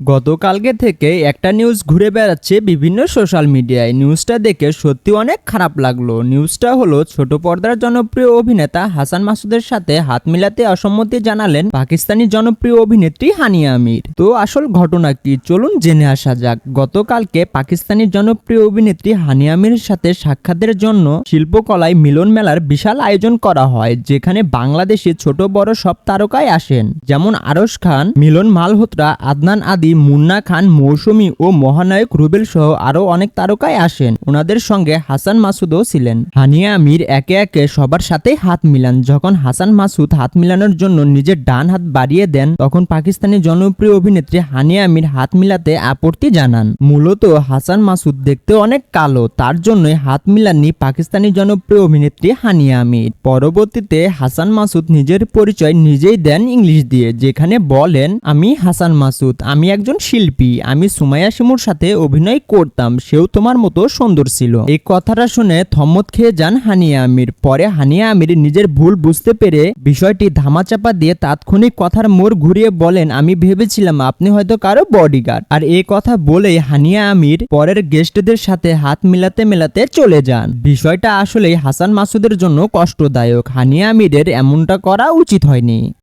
গতকালকে থেকে একটা নিউজ ঘুরে বেড়াচ্ছে বিভিন্ন সোশ্যাল মিডিয়ায় নিউজটা দেখে সত্যি অনেক খারাপ লাগল। নিউজটা হলো, ছোট পর্দার জনপ্রিয় অভিনেতা হাসান মাসুদের সাথে হাত মিলাতে অসম্মতি জানালেন পাকিস্তানি জনপ্রিয় অভিনেত্রী হানিয়া আমির। তো আসল ঘটনা কি? চলুন জেনে আসা যাক। গতকালকে পাকিস্তানি জনপ্রিয় অভিনেত্রী হানিয়া আমিরের সাথে সাক্ষাতের জন্য শিল্পকলায় মিলন মেলার বিশাল আয়োজন করা হয়, যেখানে বাংলাদেশে ছোট বড় সব তারকায় আসেন। যেমন আরশ খান, মিলন মালহোত্রা, আদনান আদি মুন্না খান, মৌসুমী ও মহানায়ক রুবেল সহ আরও অনেক তারকায় আসেন। ওনাদের সঙ্গে হাসান মাসুদও ছিলেন। হানিয়া আমির একে একে সবার সাথে হাত মিলান। যখন হাসান মাসুদ হাত মিলানোর জন্য নিজের ডান হাত বাড়িয়ে দেন, তখন পাকিস্তানি জনপ্রিয় অভিনেত্রী হানিয়া আমির হাত মিলাতে আপত্তি জানান। মূলত হাসান মাসুদ দেখতে অনেক কালো, তার জন্যই হাত মিলাননি পাকিস্তানি জনপ্রিয় অভিনেত্রী হানিয়া আমির। পরবর্তীতে হাসান মাসুদ নিজের পরিচয় নিজেই দেন ইংলিশ দিয়ে, যেখানে বলেন, আমি হাসান মাসুদ, আমি একজন শিল্পী। আমি সুমাইয়া শিমুর সাথে অভিনয় করতাম, সেও তোমার মতো সুন্দর ছিল। এই কথাটা শুনে থম্মত খেয়ে যান হানিয়া আমির। পরে হানিয়া আমির নিজের ভুল বুঝতে পেরে বিষয়টি ধামাচাপা দিয়ে তাৎক্ষণিক কথার মোড় ঘুরিয়ে বলেন, আমি ভেবেছিলাম আপনি হয়তো কারও বডিগার্ড আর এই কথা বলেই হানিয়া আমির পরের গেস্টদের সাথে হাত মিলাতে মেলাতে চলে যান। বিষয়টা আসলে হাসান মাসুদের জন্য কষ্টদায়ক। হানিয়া আমিরের এমনটা করা উচিত হয়নি।